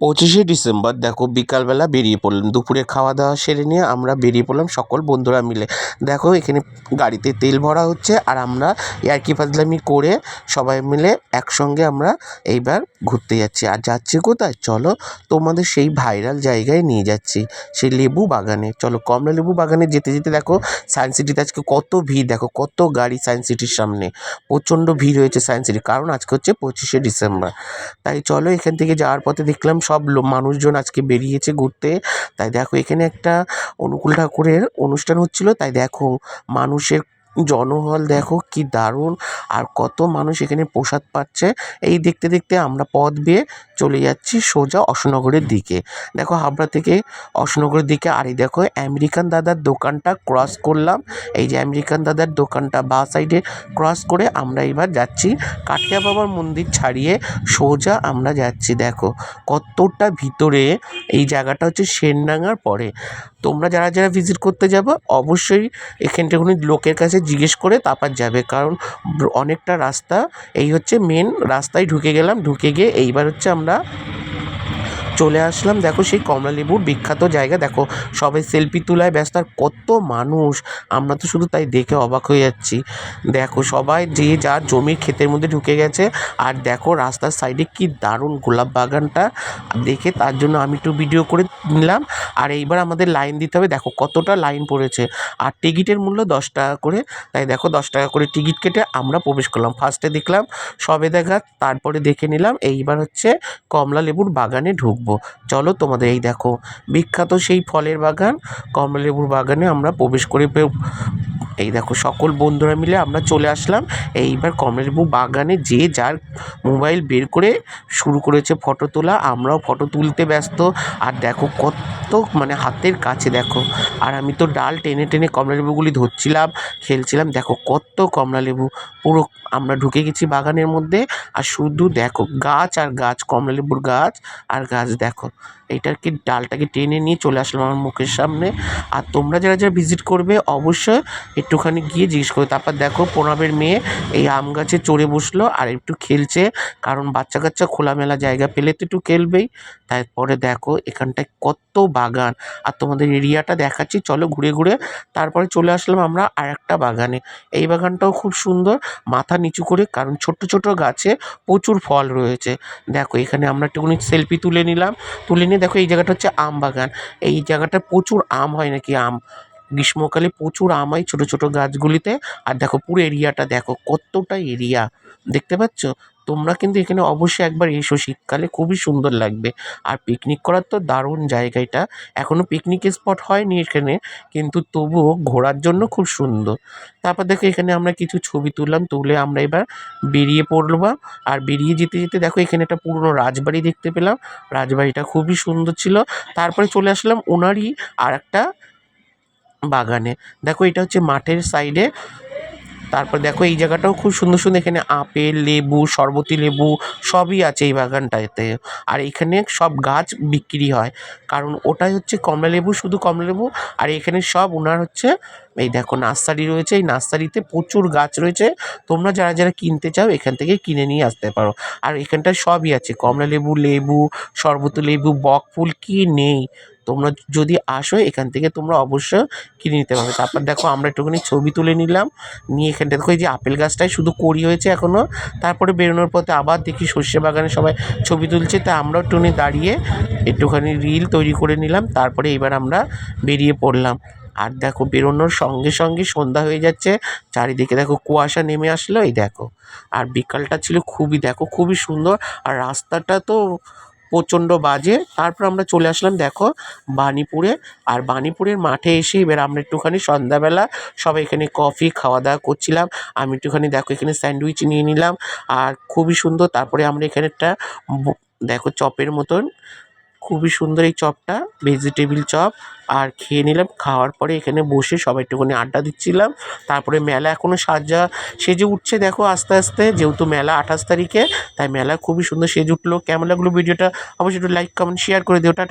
পঁচিশে ডিসেম্বর, দেখো বিকালবেলা বেরিয়ে পড়লাম। দুপুরে খাওয়া দাওয়া সেরে নিয়ে আমরা বেরিয়ে পড়লাম সকল বন্ধুরা মিলে। দেখো এখানে গাড়িতে তেল ভরা হচ্ছে আর আমরা ইয়ার্কি ফাজলামি করে সবাই মিলে একসঙ্গে আমরা এইবার ঘুরতে যাচ্ছি। আর যাচ্ছি কোথায়? চলো তোমাদের সেই ভাইরাল জায়গায় নিয়ে যাচ্ছি, সেই লেবু বাগানে। চলো কমলা লেবু বাগানে যেতে যেতে দেখো সায়েন্স সিটিতে আজকে কত ভিড়, দেখো কত গাড়ি সায়েন্স সিটির সামনে। প্রচণ্ড ভিড় হয়েছে সায়েন্স সিটি কারণ আজকে হচ্ছে পঁচিশে ডিসেম্বর। তাই চলো এখান থেকে যাওয়ার পথে দেখলাম সব মানুষজন আজকে বেরিয়েছে ঘুরতে। তাই দেখো এখানে একটা অনুকূল ঠাকুরের অনুষ্ঠান হচ্ছিল। তাই দেখো মানুষের জনহল দেখো কি দারুণ। আর কত মানুষ এখানে প্রসাদ পাচ্ছে। এই দেখতে দেখতে আমরা পথ বেয়ে চলে যাচ্ছি সোজা অশোকনগরের দিকে। দেখো হাবড়া থেকে অশোকনগরের দিকে আর এই দেখো আমেরিকান দাদার দোকানটা ক্রস করলাম। এই যে আমেরিকান দাদার দোকানটা বা সাইডে ক্রস করে আমরা এবার যাচ্ছি কাঠিয়া বাবার মন্দির ছাড়িয়ে সোজা আমরা যাচ্ছি। দেখো কতটা ভিতরে এই জায়গাটা হচ্ছে সেনডাঙ্গার পরে। তোমরা যারা যারা ভিজিট করতে যাব, অবশ্যই এখানটাখানে লোকের কাছে জিজ্ঞেস করে তারপর যাবে। কারণ অনেকটা রাস্তা, এই হচ্ছে মেন রাস্তায় ঢুকে গেলাম। ঢুকে গিয়ে এইবার হচ্ছে আমরা চলে আসলাম। দেখো সেই কমলালেবুর বিখ্যাত জায়গা। দেখো, সবাই সেলফি তোলায় ব্যস্ত। আর কত মানুষ! আমরা তো শুধু তাই দেখে অবাক হয়ে যাচ্ছি। দেখো, সবাই যে যার জমির ক্ষেতের মধ্যে ঢুকে গেছে। আর দেখো, রাস্তার সাইডে কি দারুণ গোলাপ বাগানটা। দেখে তার জন্য আমি একটু ভিডিও করে নিলাম। আর এইবার আমাদের লাইন দিতে হবে। দেখো, কতটা লাইন পড়েছে। আর টিকিটের মূল্য দশ টাকা করে। তাই দেখো, দশ টাকা করে টিকিট কেটে আমরা প্রবেশ করলাম। ফার্স্টে দেখলাম সবে দেখা তারপরে দেখে নিলাম, এইবার হচ্ছে কমলা লেবুর বাগানে ঢুকবো। চলো তোমাদের এই দেখো। বিখ্যাত সেই ফলের বাগান কমলালেবুর বাগানে আমরা প্রবেশ করে এই দেখো, সকল বন্ধুরা মিলে আমরা চলে আসলাম। এইবার কমলালেবু বাগানে যে যার মোবাইল বের করে শুরু করেছে ফটো তোলা, আমরাও ফটো তুলতে ব্যস্ত। আর দেখো কত মানে হাতের কাছে দেখো। আর আমি তো ডাল টেনে টেনে কমলালেবুগুলি ধরছিলাম, খেলছিলাম। দেখো কত কমলালেবু পুরো আমরা ঢুকে গেছি বাগানের মধ্যে। আর শুধু দেখো গাছ আর গাছ কমলালেবুর গাছ আর গাছ, দেখো। এইটাকে, ডালটাকে টেনে নিয়ে চলে আসলাম আমার মুখের সামনে। আর তোমরা যারা যারা ভিজিট করবে, অবশ্যই একটুখানি গিয়ে জিজ্ঞেস করো, তারপর দেখো প্রণবের মেয়ে এই আম গাছে চড়ে বসল আর একটু খেলছে, কারণ বাচ্চা কাচ্চা খোলামেলা জায়গা পেলে তো একটু খেলবেই। তারপরে দেখো এখানটায় কত বাগান, আর তোমাদের এরিয়াটা দেখাচ্ছি, চলো ঘুরে ঘুরে। তারপরে চলে আসলাম আমরা আর একটা বাগানে। এই বাগানটাও খুব সুন্দর, মাথা নিচু করে, কারণ ছোট্ট ছোট গাছে প্রচুর ফল রয়েছে। দেখো এখানে আমরা একটুখানি সেলফি তুলে নিলাম, তুলে নিয়ে দেখো এই জায়গাটা হচ্ছে আম বাগান। এই জায়গাটা প্রচুর আম হয় নাকি আম? গ্রীষ্মকালে প্রচুর আম হয় ছোটো ছোটো গাছগুলিতে। আর দেখো পুরো এরিয়াটা দেখো, কতটা এরিয়া। দেখতে পাচ্ছ? তোমরা কিন্তু এখানে অবশ্যই একবার এসো, শীতকালে খুবই সুন্দর লাগবে। আর পিকনিক করার তো দারুণ জায়গা এটা। এখনও পিকনিক স্পট হয়নি এখানে, কিন্তু তবুও ঘোরার জন্য খুব সুন্দর। তারপর দেখো এখানে আমরা কিছু ছবি তুললাম, তুলে আমরা এবার বেরিয়ে পড়লাম। আর বেরিয়ে যেতে যেতে দেখো এখানে একটা পুরনো রাজবাড়ি দেখতে পেলাম। রাজবাড়িটা খুবই সুন্দর ছিল। তারপরে চলে আসলাম ওনারই আর একটা বাগানে। দেখো এটা হচ্ছে মাঠের সাইডে। তারপর দেখো এই জায়গাটাও খুব সুন্দর সুন্দর এখানে আপেল, লেবু, শরবতি লেবু সবই আছে এই বাগানটাতে। আর এখানে সব গাছ বিক্রি হয়। কারণ ওটাই হচ্ছে কমলা লেবু, শুধু কমলা লেবু। আর এখানে সব ওনার হচ্ছে, এই দেখো নার্সারি রয়েছে। এই নার্সারিতে প্রচুর গাছ রয়েছে। তোমরা যারা যারা কিনতে চাও, এখান থেকে কিনে নিয়ে আসতে পারো। আর এখানটায় সবই আছে। কমলা লেবু লেবু, শরবত লেবু, বক ফুল, কি নেই? তোমরা যদি আসো, এখান থেকে তোমরা অবশ্যই কিনে নিতে পারবে। তারপর দেখো, আমরা একটুখানি ছবি তুলে নিলাম। নিয়ে এখানটা দেখো, এই যে আপেল গাছটায় শুধু কড়ি হয়েছে এখনও তারপরে বেরোনোর পথে আবার দেখি সর্ষে বাগানে সবাই ছবি তুলছে। তা আমরাও একটুখানি দাঁড়িয়ে একটুখানি রিল তৈরি করে নিলাম। তারপরে এবার আমরা বেরিয়ে পড়লাম। আর দেখো, বেরোনোর সঙ্গে সঙ্গে সন্ধ্যা হয়ে যাচ্ছে। চারিদিকে দেখো, কুয়াশা নেমে আসলো। এই দেখো, আর বিকালটা ছিল খুবই, দেখো, খুবই সুন্দর। আর রাস্তাটা তো প্রচণ্ড বাজে। তারপর আমরা চলে আসলাম, দেখো, বাণীপুরে। আর বাণীপুরের মাঠে এসে এবার আমরা একটুখানি সন্ধ্যাবেলা সবাই এখানে কফি খাওয়া দাওয়া করছিলাম। আমি একটুখানি, দেখো, এখানে স্যান্ডউইচ নিয়ে নিলাম। আর খুবই সুন্দর, তারপরে আমরা এখানে একটা দেখো, চপের মতন খুবই সুন্দর এই চপটা ভেজিটেবিল চপ। আর খেয়ে নিলাম, খাওয়ার পরে এখানে বসে সবাই একটুখানি আড্ডা দিচ্ছিলাম। তারপরে মেলা এখনও সাজা, সেজে উঠছে দেখো আস্তে আস্তে, যেহেতু মেলা আঠাশ তারিখে, তাই মেলা খুবই সুন্দর সেজে উঠল। কেমন লাগল ভিডিওটা? অবশ্যই একটু লাইক কমেন্ট শেয়ার করে দিও। টাটা।